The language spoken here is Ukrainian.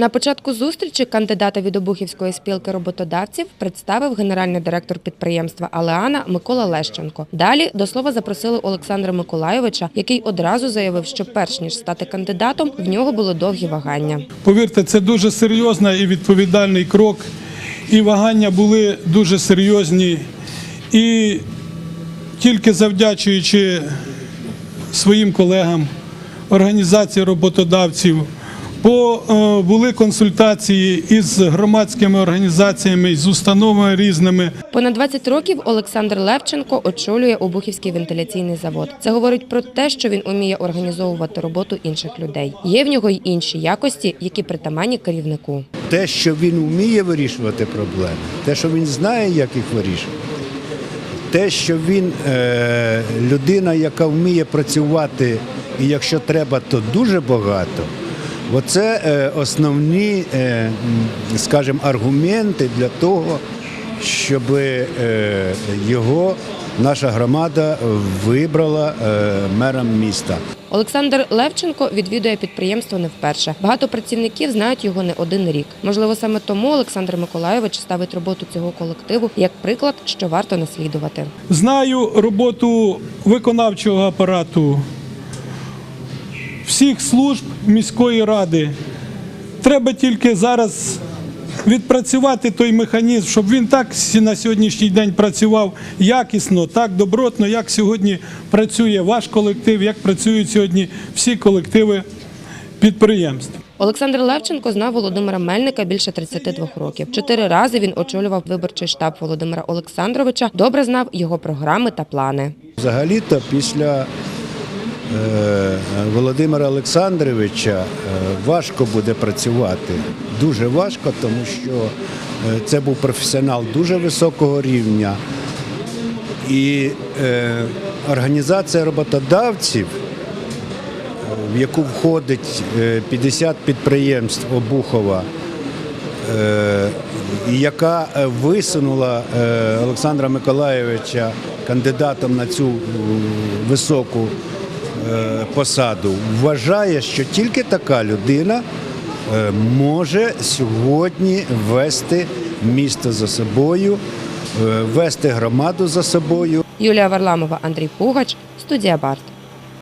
На початку зустрічі кандидата від Обухівської спілки роботодавців представив генеральний директор підприємства Алеана Микола Лещенко. Далі до слова запросили Олександра Миколайовича, який одразу заявив, що перш ніж стати кандидатом, в нього було довгі вагання. Повірте, це дуже серйозний і відповідальний крок. І вагання були дуже серйозні. І тільки завдячуючи своїм колегам, організації роботодавців, бо е, були консультації із громадськими організаціями, з установами різними. Понад 20 років Олександр Левченко очолює Обухівський вентиляційний завод. Це говорить про те, що він уміє організовувати роботу інших людей. Є в нього й інші якості, які притаманні керівнику. те, що він вміє вирішувати проблеми, те, що він знає, як їх вирішувати, те, що він е, людина, яка вміє працювати, і якщо треба, то дуже багато. Оце е, основні, е, скажімо, аргументи для того, щоб е, його наша громада вибрала мером міста. Олександр Левченко відвідує підприємство не вперше. Багато працівників знають його не один рік. Можливо, саме тому Олександр Миколайович ставить роботу цього колективу як приклад, що варто наслідувати. Знаю роботу виконавчого апарату всіх служб міської ради. Треба тільки зараз відпрацювати той механізм, щоб він так на сьогоднішній день працював якісно, так добротно, як сьогодні працює ваш колектив, як працюють сьогодні всі колективи підприємств. Олександр Левченко знав Володимира Мельника більше 32 років. Чотири рази він очолював виборчий штаб Володимира Олександровича. Добре знав його програми та плани. Взагалі-то після Володимира Олександровича е, важко буде працювати. Дуже важко, тому що е, це був професіонал дуже високого рівня. І е, організація роботодавців, е, в яку входить е, 50 підприємств Обухова, е, яка е, висунула е, Олександра Миколайовича кандидатом на цю високу е, посаду, вважає, що тільки така людина е, може сьогодні вести місто за собою, е, вести громаду за собою. Юлія Варламова, Андрій Пугач, студія Барт.